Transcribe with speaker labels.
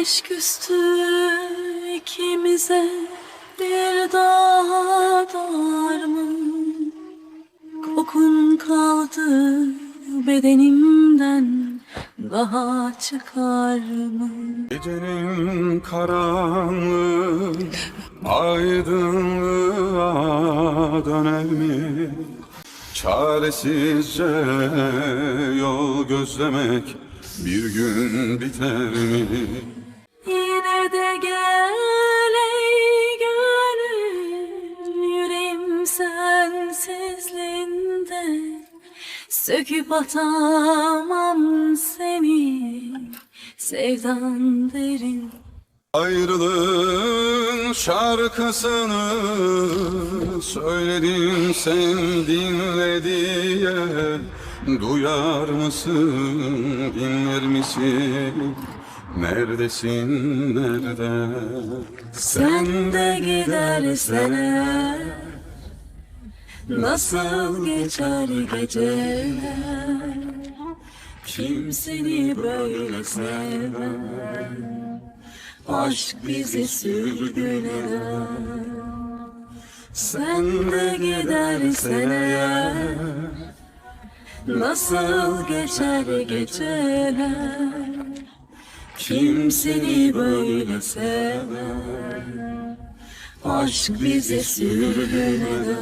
Speaker 1: Güneş küstü ikimize bir daha doğar mı? Kokun kaldı bedenimden daha çıkar mı?
Speaker 2: Gecenin karanlığı aydınlığa döner mi? Çaresizce yol gözlemek bir gün biter mi?
Speaker 1: Sensizliğinde Söküp atamam seni Sevdan derin
Speaker 2: Ayrılığın şarkısını söyledim sen dinle diye Duyar mısın, dinler misin? Neredesin, nerede?
Speaker 1: Sen de gidersen eğer Nasıl geçer geceler? Kim seni böyle sever Aşk bizi sürgüler. Sen de gidersen eğer Nasıl geçer geceler? Kim seni böyle sever Aşk bizi sürgüler